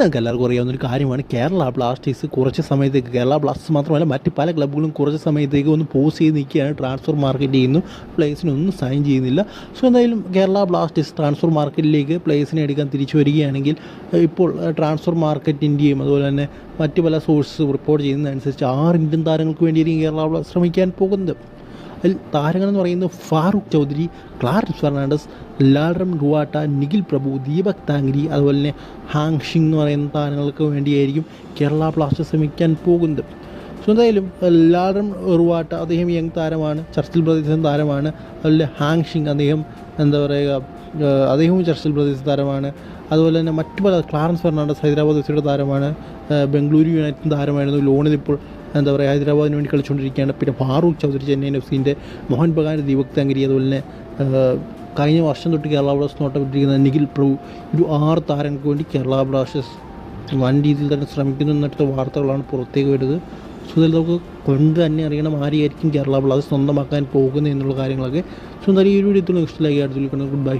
നമുക്ക് എല്ലാവർക്കും അറിയാവുന്ന ഒരു കാര്യമാണ്. കേരള ബ്ലാസ്റ്റേഴ്സ് കുറച്ച് സമയത്തേക്ക് കേരള ബ്ലാസ്റ്റേഴ്സ് മാത്രമല്ല മറ്റ് പല ക്ലബ്ബുകളും കുറച്ച് സമയത്തേക്ക് ഒന്ന് പോസ് ചെയ്ത് നിൽക്കുകയാണ്. ട്രാൻസ്ഫർ മാർക്കറ്റ് ചെയ്യുന്നു പ്ലേസിനൊന്നും സൈൻ ചെയ്യുന്നില്ല. സോ എന്തായാലും കേരള ബ്ലാസ്റ്റേഴ്സ് ട്രാൻസ്ഫർ മാർക്കറ്റിലേക്ക് പ്ലേസിനെ എടുക്കാൻ തിരിച്ചു വരികയാണെങ്കിൽ ഇപ്പോൾ ട്രാൻസ്ഫർ മാർക്കറ്റിന്റെയും അതുപോലെ തന്നെ മറ്റ് പല സോഴ്സസ് റിപ്പോർട്ട് ചെയ്യുന്നതനുസരിച്ച് ആറ് ഇന്ത്യൻ താരങ്ങൾക്ക് വേണ്ടിയായിരിക്കും കേരള ബ്ലാസ്റ്റേഴ്സ് ശ്രമിക്കാൻ പോകുന്നത്. അതിൽ താരങ്ങൾ എന്ന് പറയുന്നത് ഫാറൂഖ് ചൗധരി ക്ലാർസ് ഫെർണാണ്ടസ് ലാൽറം ഗുവാട്ട നിഖിൽ പ്രഭു ദീപക് താങ്കരി അതുപോലെ തന്നെ ഹാങ് ഷിങ് എന്ന് പറയുന്ന താരങ്ങൾക്ക് വേണ്ടിയായിരിക്കും കേരള ബ്ലാസ്റ്റേഴ്സ് ശ്രമിക്കാൻ പോകുന്നത്. സോ എന്തായാലും ലാൽറം റുവാട്ട അദ്ദേഹം യങ് താരമാണ് ചർച്ചിൽ പ്രദേശം താരമാണ് അതുപോലെ ഹാങ് ഷിങ് അദ്ദേഹം എന്താ പറയുക അദ്ദേഹവും ചർച്ചിൽ പ്രദേശ താരമാണ് അതുപോലെ തന്നെ മറ്റു പല ക്ലാറൻസ് ഫെർണാണ്ടസ് ഹൈദരാബാദ് എഫ് സിയുടെ താരമാണ് ബംഗളൂരു യുണൈറ്റഡ് താരമായിരുന്നു ലോണിൽ ഇപ്പോൾ എന്താ പറയുക ഹൈദരാബാദിന് വേണ്ടി കളിച്ചുകൊണ്ടിരിക്കുകയാണ്. പിന്നെ ഫാറൂഖ് ചൗധരി ചെന്നൈയിൻ എഫ് സിന്റെ മോഹൻ ബഗാൻ ദീപക് തങ്കരി അതുപോലെ തന്നെ കഴിഞ്ഞ വർഷം തൊട്ട് കേരള ബ്ലാസ്റ്റേഴ്സ് നോട്ടപ്പെട്ടിരിക്കുന്ന നിഖിൽ പ്രഭു ഒരു ആറ് താരങ്ങൾക്ക് വേണ്ടി കേരള ബ്ലാസ്റ്റേഴ്സ് വൻ രീതിയിൽ തന്നെ ശ്രമിക്കുന്നു എന്നിട്ട് വാർത്തകളാണ് പുറത്തേക്ക് വരുന്നത്. സോ ഇതിൽ നമുക്ക് കൊണ്ട് തന്നെ അറിയണം ആരെയായിരിക്കും കേരള ബ്ലാസ്റ്റേഴ്സ് സ്വന്തമാക്കാൻ പോകുന്നത് എന്നുള്ള കാര്യങ്ങളൊക്കെ സോ എന്തായാലും ഈ ഒരു വീഡിയോ ഇഷ്ടമായി അടുത്തുള്ള ഗുഡ് ബൈ